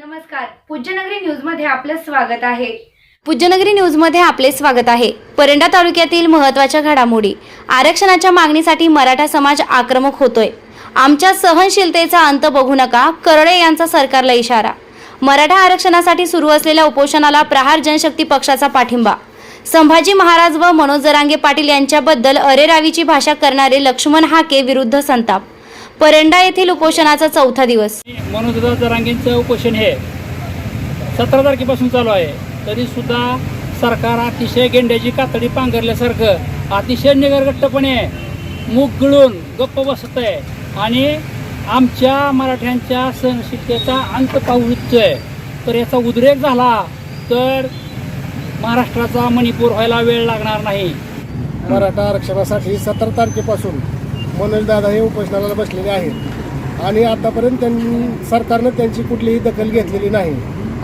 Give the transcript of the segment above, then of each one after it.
नमस्कार. पूज्यनगरी न्यूजमध्ये आपलं स्वागत आहे. पूज्यनगरी न्यूजमध्ये आपले स्वागत आहे. परंडा तालुक्यातील महत्त्वाच्या घडामोडी. आरक्षणाच्या मागणीसाठी मराठा समाज आक्रमक होतोय. आमच्या सहनशीलतेचा अंत बघू नका करडे यांचा सरकारला इशारा. मराठा आरक्षणासाठी सुरू असलेल्या उपोषणाला प्रहार जनशक्ती पक्षाचा पाठिंबा. संभाजी महाराज व मनोज जरांगे पाटील यांच्याबद्दल अरेरावीची भाषा करणारे लक्ष्मण हाके विरुद्ध संताप. परंडा येथील उपोषणाचा चौथा दिवस. मनोजदास जरांगेंचं उपोषण हे. सतरा तारखेपासून चालू आहे. तरीसुद्धा सरकार अतिशय गेंड्याची कातडी पांघरल्यासारखं अतिशय निगरगट्टपणे मूग गिळून गप्प बसत आहे. आणि आमच्या मराठ्यांच्या सहनशीलतेचा अंत पाहू इच्छितोय तर याचा उद्रेक झाला तर महाराष्ट्राचा मणिपूर व्हायला वेळ लागणार नाही. मराठा आरक्षणासाठी सतरा तारखेपासून मनोजदादा हे उपोषणाला बसलेले आहेत. आणि आतापर्यंत त्यांनी सरकारनं त्यांची कुठलीही दखल घेतलेली नाही.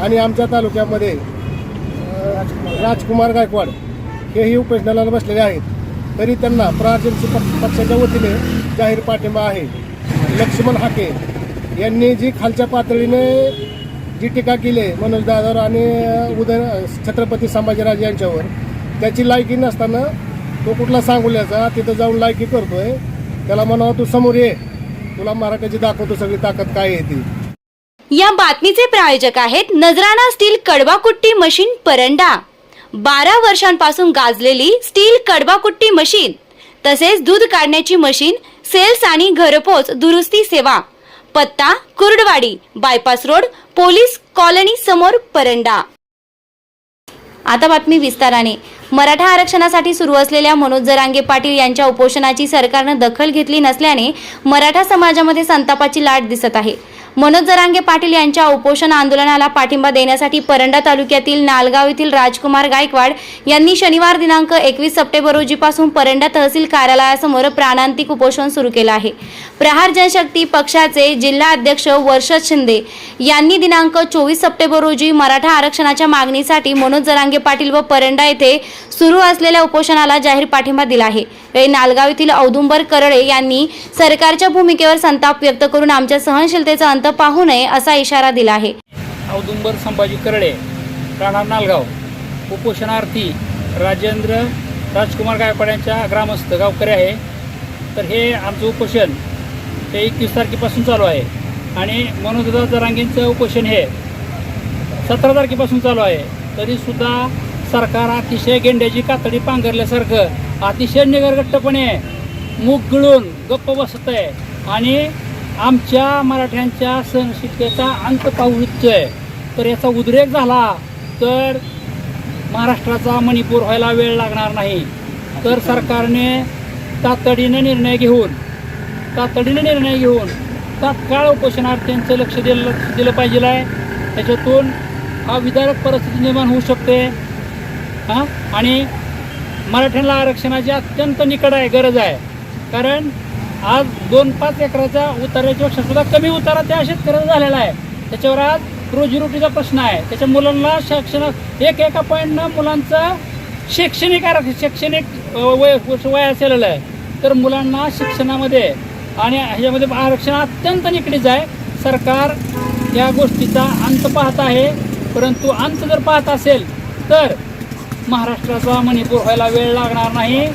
आणि आमच्या तालुक्यामध्ये राजकुमार गायकवाड हेही उपोषणाला बसलेले आहेत. तरी त्यांना प्रहारजनची पक्षाच्या वतीने जाहीर पाठिंबा आहे. लक्ष्मण हाके यांनी जी खालच्या पातळीने जी टीका केली आहे मनोज दादावर आणि उदय छत्रपती संभाजीराजे यांच्यावर त्याची लायकी नसताना तो कुठला सांगोल्याचा तिथं जाऊन लायकी करतोय. त्याला म्हणावं तू समोर ये. तुला मराठ्याची दाखवतो सगळी ताकद काय आहे ती. या बातमीचे प्रायोजक आहेत नजराना स्टील कडवाकुट्टी मशीन परंडा. बारा वर्षांपासून गाजलेली स्टील कडवाकुट्टी मशीन तसेच दूध काढण्याची मशीन सेल्स आणि घरपोच दुरुस्ती सेवा. पत्ता Kurduwadi bypass road police colony समोर परंडा. आता बातमी विस्ताराने. मराठा आरक्षणासाठी सुरू असलेल्या मनोज जरांगे पाटील यांच्या उपोषणाची सरकारनं दखल घेतली नसल्याने मराठा समाजामध्ये संतापाची लाट दिसत आहे. मनोज जरांगे पाटील यांच्या उपोषण आंदोलनाला पाठिंबा देण्यासाठी परंडा तालुक्यातील नालगाव येथील राजकुमार गायकवाड यांनी शनिवार दिनांक एकवीस सप्टेंबर रोजीपासून परंडा तहसील कार्यालयासमोर प्राणांतिक उपोषण सुरू केलं आहे. प्रहार जनशक्ती पक्षाचे जिल्हा अध्यक्ष वर्षद शिंदे यांनी दिनांक चोवीस सप्टेंबर रोजी मराठा आरक्षणाच्या मागणीसाठी मनोज जरांगे पाटील व परंडा येथे सुरू असलेल्या उपोषणाला जाहीर पाठिंबा दिला आहे. यावेळी नालगाव येथील औदुंबर करडे यांनी सरकारच्या भूमिकेवर संताप व्यक्त करून आमच्या सहनशीलतेचा अंत पाहू नये असा इशारा दिला आहे. औदुंबर संभाजी करडे राहणार नालगाव उपोषणार्थी राजेंद्र राजकुमार गायकवाड यांच्या ग्रामस्थ गावकरी आहे. तर हे आमचं उपोषण हे एकवीस तारखेपासून चालू आहे आणि मनोजदा जरांगेंचं उपोषण हे सतरा तारखेपासून चालू आहे. तरीसुद्धा सरकार अतिशय गेंड्याची कातडी पांघरल्यासारखं अतिशय निगरगट्टपणे मूग गिळून गप्प बसत आहे आणि आमच्या मराठ्यांच्या सहनशीलतेचा अंत पाहू आहे तर याचा उद्रेक झाला तर महाराष्ट्राचा मणिपूर व्हायला वेळ लागणार नाही. तर सरकारने तातडीनं निर्णय घेऊन तातडीनं निर्णय घेऊन तात्काळ उपोषणार्थ्यांचं लक्ष दिलं लक्ष दिलं पाहिजे आहे त्याच्यातून हा विदारक परिस्थिती निर्माण होऊ शकते. हां? आणि मराठ्यांना आरक्षणाची अत्यंत निकड आहे गरज आहे. कारण आज दोन पाच एकराच्या उताराच्यापेक्षा सुद्धा कमी उतारा त्या शेतकऱ्याचा झालेला आहे. त्याच्यावर आज रोजीरोटीचा प्रश्न आहे. त्याच्या मुलांना शिक्षण एक एका पॉईंटनं मुलांचं शैक्षणिक आरक्षण शैक्षणिक वय वय असेलेलं आहे. तर मुलांना शिक्षणामध्ये आणि ह्याच्यामध्ये आरक्षण अत्यंत निकडीच आहे. सरकार या गोष्टीचा अंत पाहत आहे. परंतु अंत जर पाहत असेल तर महाराष्ट्राचा मणिपूर व्हायला वेळ लागणार नाही.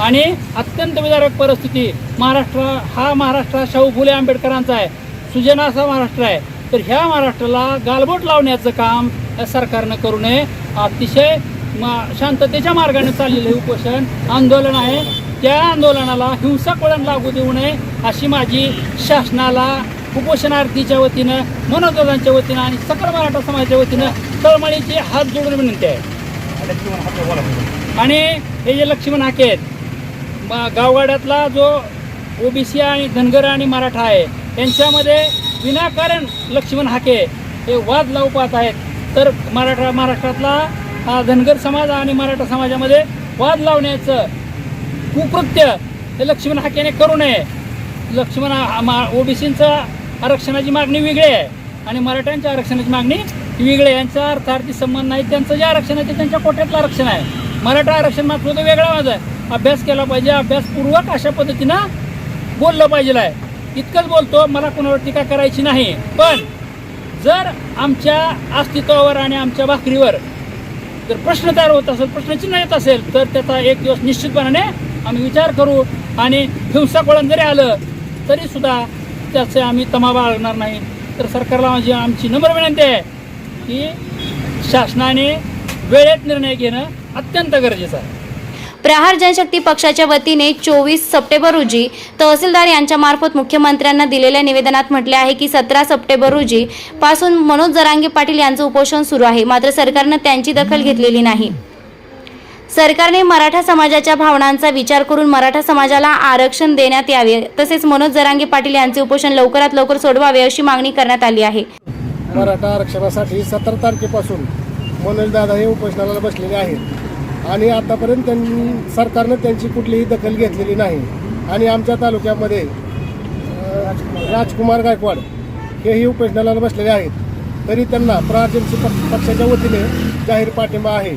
आणि अत्यंत विदारक परिस्थिती महाराष्ट्र हा महाराष्ट्र शाहू फुले आंबेडकरांचा आहे. सुजनाचा असा महाराष्ट्र आहे. तर ह्या महाराष्ट्राला गालबोट लावण्याचं काम या सरकारनं करू नये. अतिशय मा शांततेच्या मार्गाने चाललेलं हे उपोषण आंदोलन आहे. त्या आंदोलनाला हिंसक वळण लागू देऊ नये अशी माझी शासनाला उपोषणार्थीच्या वतीनं मनोदोजांच्या वतीनं आणि सकल मराठा समाजाच्या वतीनं तळमळीची हात जोडून विनंती आहे. आणि हे जे लक्ष्मण हाके आहेत गावगाड्यातला जो ओबीसी आणि धनगर आणि मराठा आहे यांच्यामध्ये विनाकारण लक्ष्मण हाके हे वाद लावू पाहत आहेत. तर मराठा महाराष्ट्रातला हा धनगर समाज आणि मराठा समाजामध्ये वाद लावण्याचं कुकृत्य हे लक्ष्मण हाकेने करू नये. लक्ष्मण ओबीसींचं आरक्षणाची मागणी वेगळी आहे आणि मराठ्यांच्या आरक्षणाची मागणी वेगळे यांचा अर्थार्थी संबंध नाही त्यांचं जे आरक्षण आहे ते त्यांच्या कोट्यातलं आरक्षण आहे. मराठा आरक्षण मात्र तो वेगळा माझा. आहे अभ्यास केला पाहिजे अभ्यासपूर्वक अशा पद्धतीनं बोललं पाहिजे आहे. इतकंच बोलतो मला कुणावर टीका करायची नाही. पण जर आमच्या अस्तित्वावर आणि आमच्या भाकरीवर जर प्रश्न तयार होत असेल प्रश्नचिन्ह येत असेल तर त्याचा एक दिवस निश्चितपणाने आम्ही विचार करू आणि हिंसाकळण जरी आलं तरीसुद्धा त्याचे आम्ही तमा बाळगणार नाही. तर सरकारला माझी आमची नम्र विनंती आहे. की शासनाने वेळेत निर्णय घेणं अत्यंत गरजेचं आहे. प्रहार जनशक्ती पक्षाच्या वतीने चोवीस सप्टेंबर रोजी तहसीलदार यांच्या मार्फत मुख्यमंत्र्यांना दिलेल्या निवेदनात म्हटले आहे की सतरा सप्टेंबर रोजी पासून मनोज जरांगे पाटील यांचं उपोषण सुरू आहे. मात्र सरकारनं त्यांची दखल घेतलेली नाही. सरकारने मराठा समाजाच्या भावनांचा विचार करून मराठा समाजाला आरक्षण देण्यात यावे तसेच मनोज जरांगे पाटील यांचे उपोषण लवकरात लवकर सोडवावे अशी मागणी करण्यात आली आहे. मराठा आरक्षणासाठी सतरा तारखेपासून मनोजदादा हे उपोषणाला बसलेले आहेत. आणि आतापर्यंत त्यांनी सरकारनं त्यांची कुठलीही दखल घेतलेली नाही. आणि आमच्या तालुक्यामध्ये राजकुमार गायकवाड हेही उपोषणाला बसलेले आहेत. तरी त्यांना प्राजनसी पक्षाच्या वतीने जाहीर पाठिंबा आहे.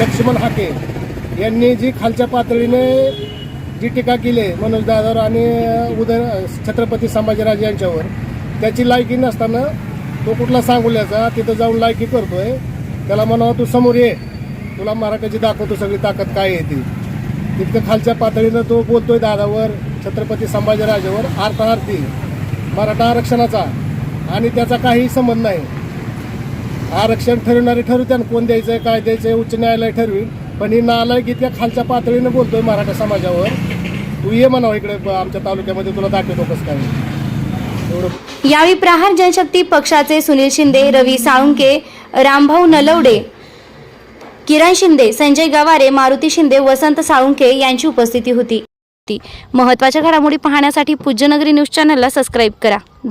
लक्ष्मण हाके यांनी जी खालच्या पातळीने जी टीका केली मनोज दादावर आणि उदय छत्रपती संभाजीराजे यांच्यावर त्याची लायकी नसताना तो कुठला सांगुल्याचा तिथं जाऊन लायकी करतोय. त्याला म्हणावं तू समोर ये. तुला मराठ्याची दाखवतो सगळी ताकद काय आहे ती. तितकं खालच्या पातळीनं तो बोलतोय दादावर छत्रपती संभाजीराजेवर अर्थार्थी मराठा आरक्षणाचा. आणि त्याचा काही संबंध नाही. आरक्षण ठरवणारे ठरवत्यान कोण द्यायचंय काय द्यायचंय उच्च न्यायालय ठरवील. पण ही नालायक इतक्या खालच्या पातळीनं बोलतोय मराठा समाजावर. तू ये म्हणावं इकडे ब- आमच्या तालुक्यामध्ये तुला दाखवतो कसं काय. यावेळी प्रहार जनशक्ती पक्षाचे सुनील शिंदे रवी साळुंके रामभाऊ नलवडे किरण शिंदे संजय गवारे मारुती शिंदे वसंत साळुंके यांची उपस्थिती होती. महत्त्वाच्या घडामोडी पाहण्यासाठी पूज्यनगरी न्यूज चॅनलला सबस्क्राईब करा.